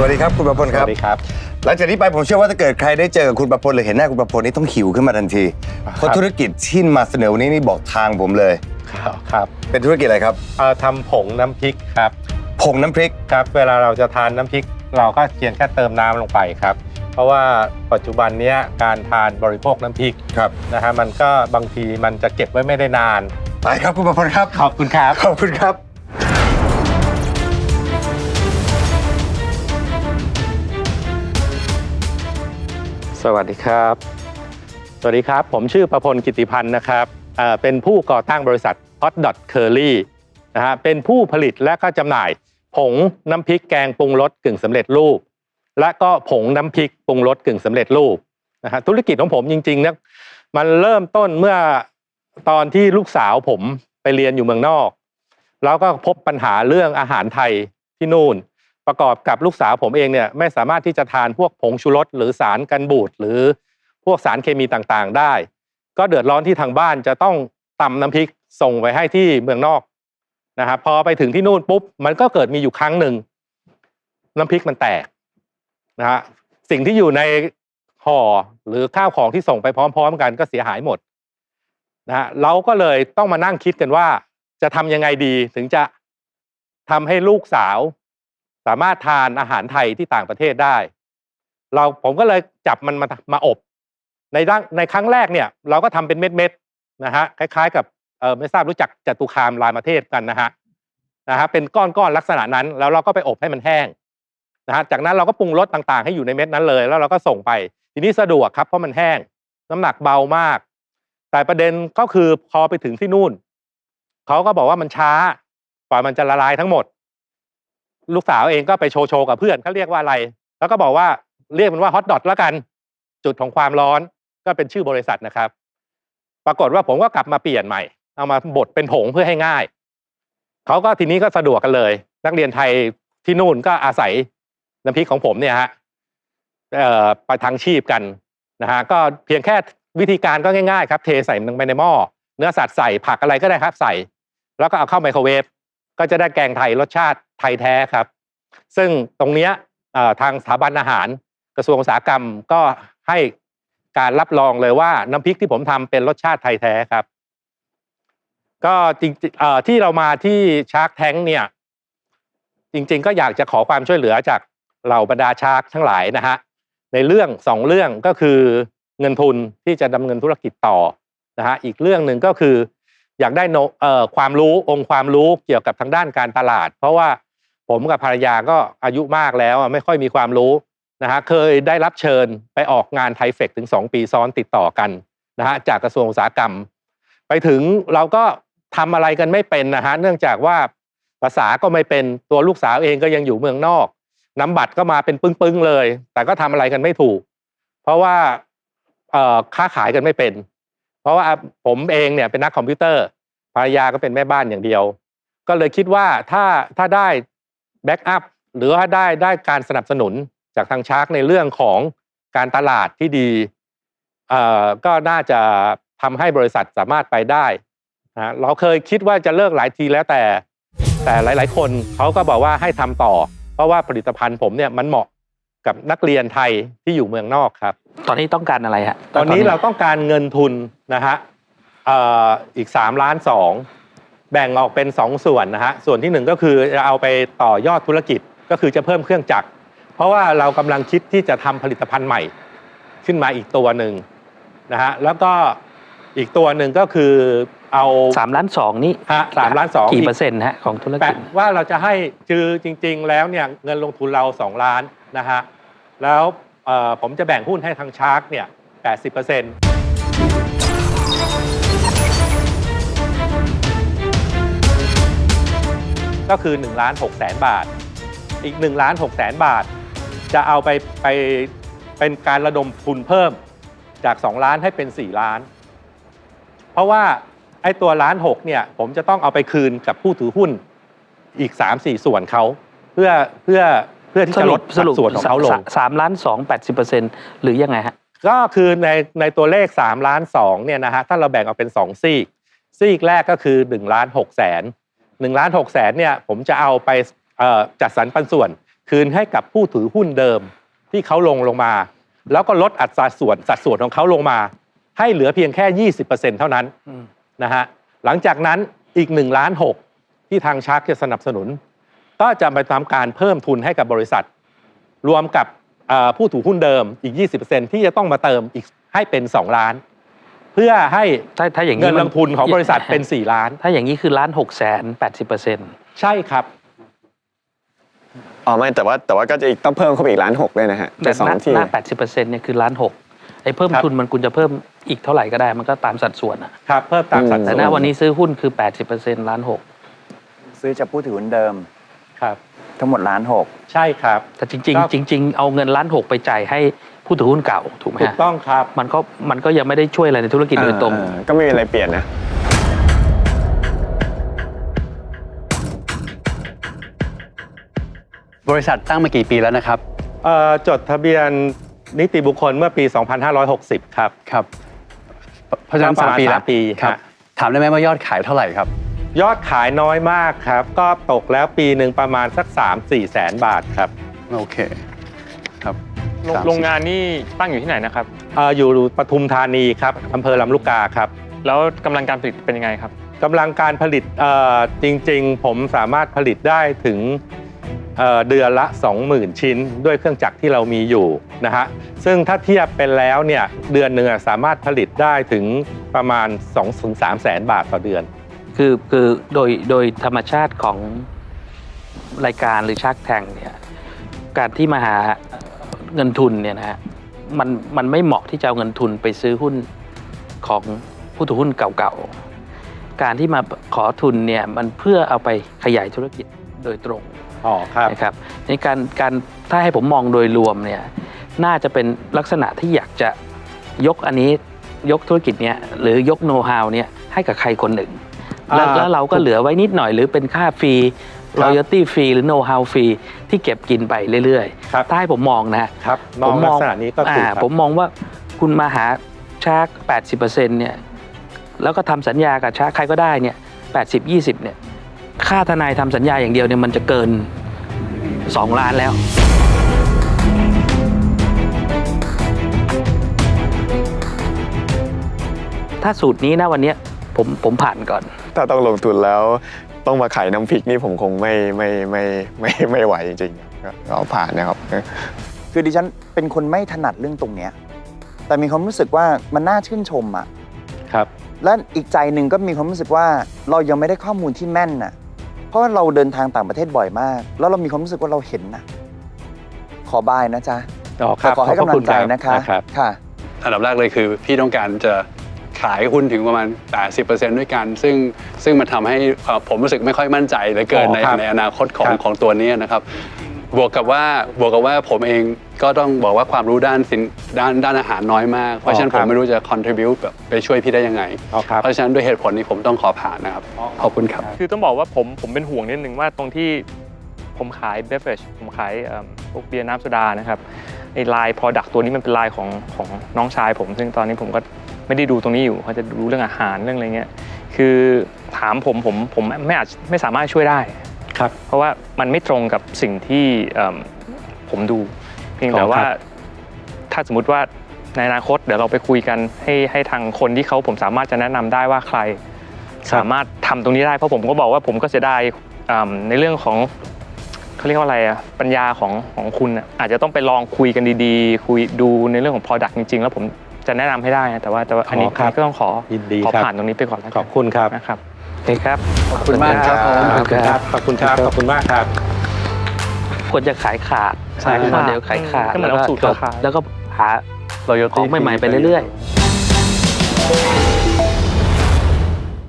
วัสดีครับคุณประพลสครับวัสดีครับ หลังจากนี้ไปผมเชื่อว่าถ้าเกิดใครได้เจอกับคุณประพลหรือเห็นหน้าคุณประพลนี่ต้องหิวขึ้นมาทันทีครับเพราะธุรกิจที่มาเสนอวันนี้นี่บอกทางผมเลย ครับครับเป็นธุรกิจอะไรครับเอ่อทำผงน้ำพริกครับผงน้ำพริก ครับ เวลาเราจะทานน้ำพริก เราก็เพียงแค่เติมน้ำลงไปครับ เพราะว่าปัจจุบันเนี้ยการทานบริโภคน้ำพริกครับ นะฮะมันก็บางทีมันจะเก็บไว้ไม่ได้นาน ไปครับคุณประพลครับ ขอบคุณครับ ขอบคุณครับ สวัสดีครับ สวัสดีครับ ผมชื่อประพลกิติพันธ์นะครับเป็นผู้ก่อตั้งบริษัท Hot Dot Curry นะฮะเป็นผู้ผลิตและก็จำหน่าย ผงน้ำพริกแกงปรุงรสกึ่งสำเร็จรูป และก็ผงน้ำพริกปรุงรสกึ่งสำเร็จรูปนะฮะธุรกิจของผมจริงๆเนี่ยมันเริ่มต้นเมื่อตอนที่ลูกสาวผมไปเรียนอยู่เมืองนอก แล้วก็พบปัญหาเรื่องอาหารไทยที่นู่น ประกอบกับลูกสาวผมเองเนี่ยไม่สามารถที่จะทานพวกผงชูรสหรือสารกันบูดหรือพวกสารเคมีต่างๆ ได้ ก็เดือดร้อนที่ทางบ้านจะต้องตำน้ำพริกส่งไปให้ที่เมืองนอกนะครับพอไปถึงที่นู่นปุ๊บมันก็เกิดมีอยู่ครั้งหนึ่งน้ำพริกมันแตกนะฮะสิ่งที่อยู่ในห่อหรือข้าวของที่ส่งไปพร้อม ๆ กันก็เสียหายหมดนะฮะเราก็เลยต้องมานั่งคิดกันว่า จะทำยังไงดีถึงจะทำให้ลูกสาว สามารถทานอาหารไทยที่ต่างประเทศได้ เราผมก็เลยจับมันมามาอบ ในร่างในครั้งแรกเนี่ย เราก็ทำเป็นเม็ดๆนะฮะคล้ายๆ กับเออไม่ทราบรู้จักจตุคามรามเทพกันนะฮะนะฮะเป็นก้อนๆลักษณะนั้น แล้วเราก็ไปอบให้มันแห้งนะฮะจากนั้นเราก็ปรุงรสต่างๆ ให้อยู่ในเม็ดนั้นเลย แล้วเราก็ส่งไป ทีนี้สะดวกครับเพราะมันแห้ง น้ำหนักเบามาก แต่ประเด็นก็คือพอไปถึงที่นู่นเขาก็บอกว่ามันช้ากว่ามันจะละลายทั้งหมด ลูกสาวเองก็ไปโชว์โชว์กับเพื่อนเขาเรียกว่าอะไร แล้วก็บอกว่าเรียกมันว่าฮอตดอทแล้วกัน จุดของความร้อนก็เป็นชื่อบริษัทนะครับ ปรากฏว่าผมก็กลับมาเปลี่ยนใหม่ เอามาบดเป็นผงเพื่อให้ง่ายเขาก็ทีนี้ก็สะดวกกันเลย นักเรียนไทยที่นู่นก็อาศัยน้ำพริกของผมเนี่ยฮะเอ่อปทังชีพกันนะฮะก็เพียงแค่วิธีการก็ง่ายๆครับ เทใส่ลงไปในหม้อเนื้อสัตว์ใส่ผักอะไรก็ได้ครับใส่ แล้วก็เอาเข้าไมโครเวฟ ก็จะได้แกงไทยรสชาติไทยแท้ครับ ซึ่งตรงเนี้ยทางสถาบันอาหาร กระทรวงอุตสาหกรรมก็ให้การรับรองเลยว่าน้ำพริกที่ผมทำเป็นรสชาติไทยแท้ครับ ก็จริงที่เรามาที่ชาร์กแทงเนี่ยจริง ๆ ก็อยากจะขอความช่วยเหลือจากเหล่าบรรดาชาร์กทั้งหลายนะฮะในเรื่องสองเรื่องก็คือเงินทุนที่จะดำเนินธุรกิจต่อนะฮะอีกเรื่องหนึ่งก็คือ อยากได้เอ่อความรู้องค์ความรู้เกี่ยวกับทางด้านการตลาด เพราะว่าผมกับภรรยาก็อายุมากแล้วไม่ค่อยมีความรู้นะฮะเคยได้รับเชิญไปออกงานไทเฟกถึง 2 ปีซ้อนติดต่อกันนะฮะจากกระทรวงอุตสาหกรรม ไปถึงเราก็ทำอะไรกันไม่เป็นนะฮะเนื่องจากว่าภาษาก็ไม่เป็นตัวลูกสาวเองก็ยังอยู่เมืองนอกน้ำบัตรก็มาเป็นปึ้งๆเลย แต่ก็ทำอะไรกันไม่ถูก เพราะว่าค้าขายกันไม่เป็น เพราะว่าผมเองเนี่ยเป็นนักคอมพิวเตอร์ภรรยาก็เป็นแม่บ้านอย่างเดียว ก็เลยคิดว่าถ้าถ้าได้แบ็กอัพหรือว่าได้ได้การสนับสนุนจากทางชาร์กในเรื่องของการตลาดที่ดีเอ่อก็น่าจะทำให้บริษัทสามารถไปได้นะเราเคยคิดว่าจะเลิกหลายทีแล้วแต่ แต่หลาย ๆ คนเขาก็บอกว่าให้ทำต่อ เพราะว่าผลิตภัณฑ์ผมเนี่ยมันเหมาะ กับนักเรียนไทยที่อยู่เมืองนอกครับ ตอนนี้ต้องการอะไรฮะตอนนี้เราต้องการเงินทุนนะฮะเอ่ออีก3ล้าน2แบ่งออกเป็น 2 ส่วนนะฮะส่วนที่หนึ่งก็คือจะเอาไปต่อยอดธุรกิจก็คือจะเพิ่มเครื่องจักร เพราะว่าเรากำลังคิดที่จะทำผลิตภัณฑ์ใหม่ ขึ้นมาอีกตัวหนึ่งนะฮะแล้วก็อีกตัวหนึ่งก็คือเอาสามล้านสองนี่ฮะสามล้านสองกี่เปอร์เซ็นต์ฮะของธุรแปกิจดว่าเราจะให้จือจริง ๆ แล้วเนี่ยเงินลงทุนเรา 2 ล้าน นะฮะแล้วผมจะแบ่งหุ้นให้ทางชาร์กเนี่ย 80%เปอร์เซ็นต์ก็คือ1ล้าน6แสนบาท อีก1ล้าน6แสนบาท จะเอาไปไปเป็นการระดมทุนเพิ่มจาก 2 ล้านให้เป็น 4 ล้าน เพราะว่าไอ้ตัวล้าน6เนี่ยผมจะต้องเอาไปคืนกับผู้ถือหุ้นอีก 3-4 ส่วนเขาเพื่อเพื่อ เพื่อที่จะลดสัดส่วนของเขาลงสามล้านสองแปดสิบเปอร์เซ็นต์หรือยังไงฮะก็คือในในตัวเลข3ล้าน2เนี่ยนะฮะถ้าเราแบ่งออกเป็น 2 ซีก ซีกแรกก็คือ1ล้าน6แสน1ล้าน6แสนเนี่ยผมจะเอาไปเอ่อจัดสรรปันส่วน คืนให้กับผู้ถือหุ้นเดิมที่เขาลงลงมา แล้วก็ลดอัตราส่วนสัดส่วนของเขาลงมา ให้เหลือเพียงแค่ 20%เท่านั้นอืมนะฮะหลังจากนั้นอีก1ล้าน6ที่ทางชาร์กจะสนับสนุน ก็จะไปทำการเพิ่มทุนให้กับบริษัท รวมกับเอ่อผู้ถือหุ้นเดิมอีก 20%ที่จะต้องมาเติมอีกให้เป็น 2 ล้าน เพื่อให้ถ้าถ้าอย่างเงินมัลงทุนของบริษัทเป็น 4 ล้าน ถ้าอย่างนี้คือล้านหกแสนแปดสิบเปอร์เซ็นต์ใช่ครับอ๋อไม่แต่ว่าแต่ว่าก็จะอีกต้องเพิ่มเข้าไปอีกล้านหกเลยนะฮะแต่สองที่หน้าแปดสิบเปอร์เซ็นต์เนี่ยคือล้านหกไอ้เพิ่มครับทุนมันคุณจะเพิ่มอีกเท่าไหร่ก็ได้มันก็ตามสัดส่วนอะครับเพิ่มตามสัดแต่ส่หน้าวนวันนี้ซื้อหุ้นคือแปดสิบเปอร์เซ็นต์ล้านหกซื้อจากผู้ถือหุ้นเดิม ครับ ทั้งหมดล้านหก ใช่ครับ แต่จริงครับ ๆจริง ๆ เอาเงินล้านหกไปจ่ายให้ผู้ถือหุ้นเก่าถูกไหมถูกฮะต้องครับ มันก็มันก็ยังไม่ได้ช่วยอะไรในธุรกิจโดยตรงอ่าก็ไม่มีอะไรเปลี่ยนนะ บริษัทตั้งมากี่ปีแล้วนะครับ เอ่อจดทะเบียนนิติบุคคลเมื่อปี 2560 ครับ ครับ เพราะฉะนั้นก็ประสามมาณปีแล้วสามปีครับ ฮะ ถามได้ไหมว่ายอดขายเท่าไหร่ครับ ยอดขายน้อยมากครับ ก็ตกแล้วปีหนึ่งประมาณสัก 3-4แสนบาทครับโอเคครับโรงสามสิบโรงงานนี่ตั้งอยู่ที่ไหนนะครับ เอ่ออยู่ปทุมธานีครับอำเภอลำลูกกาครับแล้วกำลังการผลิตเป็นยังไงครับ กำลังการผลิตเอ่อจริงๆ ผมสามารถผลิตได้ถึงเอ่อเดือนละ 20,000 ชิ้น ด้วยเครื่องจักรที่เรามีอยู่นะฮะซึ่งถ้าเทียบเป็นแล้วเนี่ยเดือนหนึ่งอะสามารถผลิตได้ถึงประมาณ2-3แสนบาทต่อเดือน คือคือโดยโดยธรรมชาติของรายการหรือชักแทงเนี่ยการที่มาหาเงินทุนเนี่ยนะฮะมันมันไม่เหมาะที่จะเอาเงินทุนไปซื้อหุ้นของผู้ถือหุ้นเก่าๆ การที่มาขอทุนเนี่ยมันเพื่อเอาไปขยายธุรกิจโดยตรงอ๋อครับนะครับในการการถ้าให้ผมมองโดยรวมเนี่ยน่าจะเป็นลักษณะที่อยากจะยกอันนี้ยกธุรกิจเนี้ยหรือยกโน้ตฮาวเนี่ยให้กับใครคนหนึ่ง แล้วอ่าแล้วเราก็เหลือไว้นิดหน่อยหรือเป็นค่าฟรีครับ royalty ฟรีหรือ know how ฟรีที่เก็บกินไปเรื่อยครับๆ ถ้าให้ผมมองนะครับมองลักษณะนี้ก็ถูกอ่าครับ ผมมองว่าคุณมาหาชาร์ก80%เนี่ยแล้วก็ทำสัญญากับชาร์กใครก็ได้เนี่ย80 20เนี่ยค่าทนายทำสัญญาอย่างเดียวเนี่ยมันจะเกิน 2 ล้านแล้ว ถ้าสูตรนี้นะวันเนี้ย ผมผมผ่านก่อน ถ้าต้องลงทุนแล้วต้องมาขายน้ำพริกนี่ผมคงไม่ไม่ไม่ไม่ไม่ไม่ไหวจริงๆครับเอาผ่านนะครับ คือดิฉันเป็นคนไม่ถนัดเรื่องตรงเนี้ยแต่มีความรู้สึกว่ามันน่าชื่นชมอะครับ และอีกใจหนึ่งก็มีความรู้สึกว่าเรายังไม่ได้ข้อมูลที่แม่นน่ะ เพราะว่าเราเดินทางต่างประเทศบ่อยมาก แล้วเรามีความรู้สึกว่าเราเห็นน่ะ ขอบายนะจ๊ะอ๋อครับขอให้ขอบกำลัคุงณใจรับนะคะรับค่ะอันดับแรกเลยคือ พี่ต้องการจะ ขายหุ้นถึงประมาณ 80%ด้วยกัน ซึ่งซึ่งมันทำให้เอ่อผมรู้สึกไม่ค่อยมั่นใจเหลยเกินอ๋อในครับในอนาคตของครับของตัวนี้นะครับบวกกับว่าบวกกับว่าผมเองก็ต้องบอกว่าความรู้ด้านสินด้านด้านอาหารน้อยมาก เพราะฉะนั้นผมไม่รู้จะ contribute แบบไปช่วยพี่ได้ยังไงอ๋อครับเพราะฉะนั้นด้วยเหตุผลนี้ผมต้องขอผ่านนะครับ ขอบคุณครับ คือต้องบอกว่าผมผมเป็นห่วงนิดนึงว่าตรงที่ผมขายเบฟเฟชผมขายเอิ่มพวกเบียร์น้ำโซดานะครับไอ้ลาย Product ตัวนี้มันเป็นลายของของน้องชายผม ซึ่งตอนนี้ผมก็ ไม่ได้ดูตรงนี้อยู่เขาจะดูเรื่องอาหารเรื่องอะไรเงี้ยคือถามผมผมผมไม่อาจไม่สามารถช่วยได้ครับ เพราะว่ามันไม่ตรงกับสิ่งที่เอิ่มผมดู เพียงแต่อ๋อครับว่าถ้าสมมติว่าในอนาคตเดี๋ยวเราไปคุยกันให้ให้ทางคนที่เขาผมสามารถจะแนะนำได้ว่าใคร สามารถทำตรงนี้ได้เพราะผมก็บอกว่าผมก็เสียดายอืมในเรื่องของเขาเรียกว่าอะไรอะปัญญาของของคุณอะอาจจะต้องไปลองคุยกันดีๆ คุยดูในเรื่องของ Product จริงๆ แล้วผม จะแนะนำให้ได้นะแต่ว่าแต่ว่าอันนี้อ๋อครับก็ต้องขอยินดีขอครับ ผ่านตรงนี้ไปก่อนแล้วขกัอนบคุณครับ นะครับโอเคครับ ขอบคุณมากครับผม ขอบคุณครับ ขอบคุณครับ ขอบคุณมากครับ ควรจะขายขาดขายขาดโมเดลขายขาดก็เหมือนเอาสูตรแล้วก็ขาย แล้วก็หา Loyalty ของใหม่ๆไปเรื่อยๆ